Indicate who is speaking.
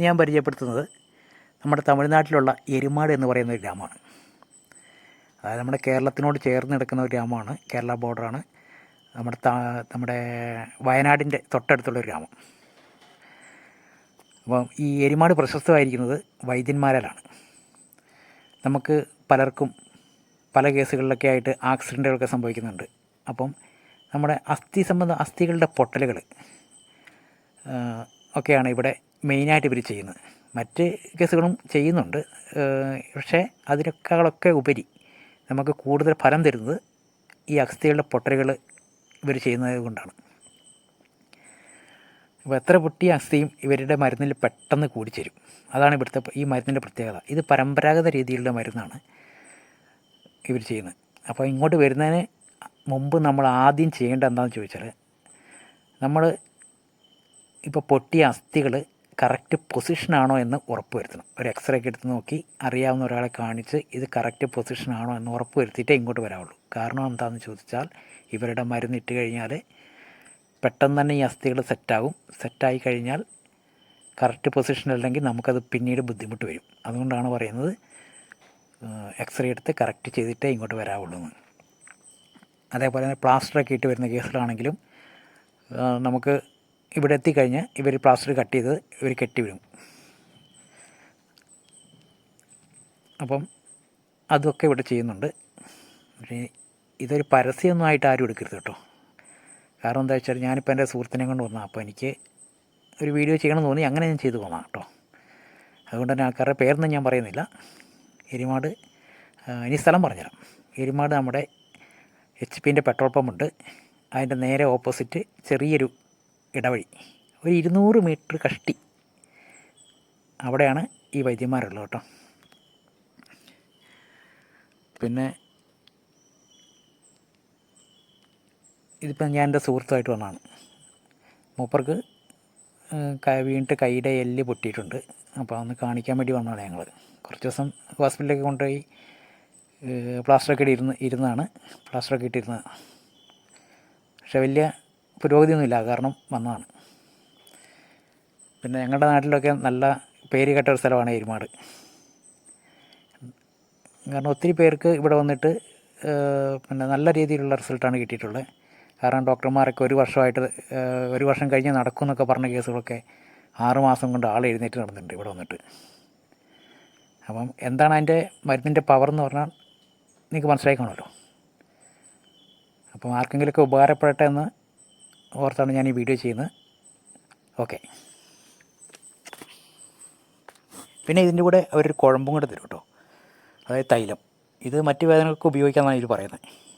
Speaker 1: ഞാൻ പരിചയപ്പെടുത്തുന്നത് നമ്മുടെ തമിഴ്നാട്ടിലുള്ള എരുമാട് എന്ന് പറയുന്ന ഒരു ഗ്രാമമാണ്. അതായത് നമ്മുടെ കേരളത്തിനോട് ചേർന്ന് കിടക്കുന്ന ഒരു ഗ്രാമമാണ്. കേരള ബോർഡറാണ്. നമ്മുടെ നമ്മുടെ വയനാടിന്റെ തൊട്ടടുത്തുള്ളൊരു ഗ്രാമം. അപ്പം ഈ എരുമാട് പ്രശസ്തമായിരിക്കുന്നത് വൈദ്യന്മാരാലാണ്. നമുക്ക് പലർക്കും പല കേസുകളിലൊക്കെ ആയിട്ട് ആക്സിഡന്റുകളൊക്കെ സംഭവിക്കുന്നുണ്ട്. അപ്പം നമ്മുടെ അസ്ഥി സംബന്ധ അസ്ഥികളുടെ പൊട്ടലുകൾ ഒക്കെയാണ് ഇവിടെ മെയിനായിട്ട് ഇവർ ചെയ്യുന്നത്. മറ്റ് കേസുകളും ചെയ്യുന്നുണ്ട്. പക്ഷേ അതിനേക്കാളൊക്കെ ഉപരി നമുക്ക് കൂടുതൽ ഫലം തരുന്നത് ഈ അസ്ഥികളുടെ പൊട്ടലുകൾ ഇവർ ചെയ്യുന്നത് കൊണ്ടാണ്. അപ്പോൾ എത്ര പൊട്ടിയ അസ്ഥിയും ഇവരുടെ മരുന്നിൽ പെട്ടെന്ന് കൂടിച്ചേരും. അതാണ് ഇവിടുത്തെ ഈ മരുന്നിന്റെ പ്രത്യേകത. ഇത് പരമ്പരാഗത രീതിയിലുള്ള മരുന്നാണ് ഇവർ ചെയ്യുന്നത്. അപ്പോൾ ഇങ്ങോട്ട് വരുന്നതിന് മുമ്പ് നമ്മൾ ആദ്യം ചെയ്യേണ്ട എന്താണെന്ന് ചോദിച്ചാൽ നമ്മൾ ഇപ്പോൾ പൊട്ടിയ അസ്ഥികൾ കറക്റ്റ് പൊസിഷനാണോ എന്ന് ഉറപ്പ് വരുത്തണം. ഒരു എക്സ്റേ ഒക്കെ എടുത്ത് നോക്കി അറിയാവുന്ന ഒരാളെ കാണിച്ച് ഇത് കറക്റ്റ് പൊസിഷനാണോ എന്ന് ഉറപ്പ് വരുത്തിയിട്ടേ ഇങ്ങോട്ട് വരാവുള്ളൂ. കാരണം എന്താണെന്ന് ചോദിച്ചാൽ ഇവരുടെ മരുന്ന് ഇട്ട് കഴിഞ്ഞാൽ പെട്ടെന്ന് തന്നെ ഈ അസ്ഥികൾ സെറ്റാകും സെറ്റായി കഴിഞ്ഞാൽ കറക്റ്റ് പൊസിഷനല്ലെങ്കിൽ നമുക്കത് പിന്നീട് ബുദ്ധിമുട്ട് വരും. അതുകൊണ്ടാണ് പറയുന്നത് എക്സ്റേ എടുത്ത് കറക്റ്റ് ചെയ്തിട്ടേ ഇങ്ങോട്ട് വരാവുള്ളൂ എന്ന്. അതേപോലെ തന്നെ പ്ലാസ്റ്ററൊക്കെ ഇട്ട് വരുന്ന കേസിലാണെങ്കിലും നമുക്ക് ഇവിടെ എത്തിക്കഴിഞ്ഞ് ഇവർ പ്ലാസ്റ്റർ കട്ട് ചെയ്ത് ഇവർ കെട്ടിവിടും. അപ്പം അതൊക്കെ ഇവിടെ ചെയ്യുന്നുണ്ട്. പക്ഷേ ഇതൊരു പരസ്യമൊന്നും ആയിട്ട് ആരും എടുക്കരുത് കേട്ടോ. കാരണം എന്താ വെച്ചാൽ ഞാനിപ്പോൾ എന്റെ സുഹൃത്തിനെ കൊണ്ട് വന്നാൽ അപ്പോൾ എനിക്ക് ഒരു വീഡിയോ ചെയ്യണമെന്ന് തോന്നി. അങ്ങനെ ഞാൻ ചെയ്തു പോന്നാ കേട്ടോ. അതുകൊണ്ട് തന്നെ ആൾക്കാരുടെ പേരൊന്നും ഞാൻ പറയുന്നില്ല. എരിമാട് ഇനി സ്ഥലം പറഞ്ഞുതരാം. എരിമാട് നമ്മുടെ എച്ച് പിന്റെ പെട്രോൾ പമ്പുണ്ട്. അതിന്റെ നേരെ ഓപ്പോസിറ്റ് ചെറിയൊരു ഇടവഴി. ഒരു ഇരുന്നൂറ് മീറ്റർ കഷ്ടി അവിടെയാണ് ഈ വൈദ്യന്മാരുള്ളത് കേട്ടോ. പിന്നെ ഇതിപ്പം ഞാൻ എന്റെ സുഹൃത്തുമായിട്ട് വന്നതാണ്. മൂപ്പർക്ക് വീണിട്ട് കൈയുടെ എല്ല് പൊട്ടിയിട്ടുണ്ട്. അപ്പോൾ അതൊന്ന് കാണിക്കാൻ വേണ്ടി വന്നതാണ് ഞങ്ങൾ കുറച്ച് ദിവസം ഹോസ്പിറ്റലിലേക്ക് കൊണ്ടുപോയി പ്ലാസ്റ്ററൊക്കെ ഇട്ടിരുന്ന് ഇരുന്നാണ് പ്ലാസ്റ്ററൊക്കെ ഇട്ടിരുന്നത്. പക്ഷെ വലിയ പുരോഗതിയൊന്നുമില്ല. കാരണം വന്നതാണ്. പിന്നെ ഞങ്ങളുടെ നാട്ടിലൊക്കെ നല്ല പേര് കേട്ട ഒരു സ്ഥലമാണ് എരുമാട്. കാരണം ഒത്തിരി പേർക്ക് ഇവിടെ വന്നിട്ട് പിന്നെ നല്ല രീതിയിലുള്ള റിസൾട്ടാണ് കിട്ടിയിട്ടുള്ളത്. കാരണം ഡോക്ടർമാരൊക്കെ ഒരു വർഷമായിട്ട് ഒരു വർഷം കഴിഞ്ഞ് നടക്കും എന്നൊക്കെ പറഞ്ഞ കേസുകളൊക്കെ ആറുമാസം കൊണ്ട് ആൾ എഴുന്നേറ്റ് നടന്നിട്ടുണ്ട് ഇവിടെ വന്നിട്ട്. അപ്പം എന്താണ് അതിന്റെ മരുന്നിന്റെ പവർ എന്ന് പറഞ്ഞാൽ നിങ്ങൾക്ക് മനസ്സിലാക്കണമല്ലോ കാണുമല്ലോ. അപ്പം ആർക്കെങ്കിലുമൊക്കെ ഉപകാരപ്പെടട്ടെ എന്ന് ഓർത്താണ് ഞാൻ ഈ വീഡിയോ ചെയ്യുന്നത്. ഓക്കെ. പിന്നെ ഇതിന്റെ കൂടെ അവരൊരു കുഴമ്പും കൂടെ തരും കേട്ടോ. അതായത് തൈലം. ഇത് മറ്റ് വേദനകൾക്ക് ഉപയോഗിക്കാമെന്നാണ് ഇതിൽ പറയുന്നത്.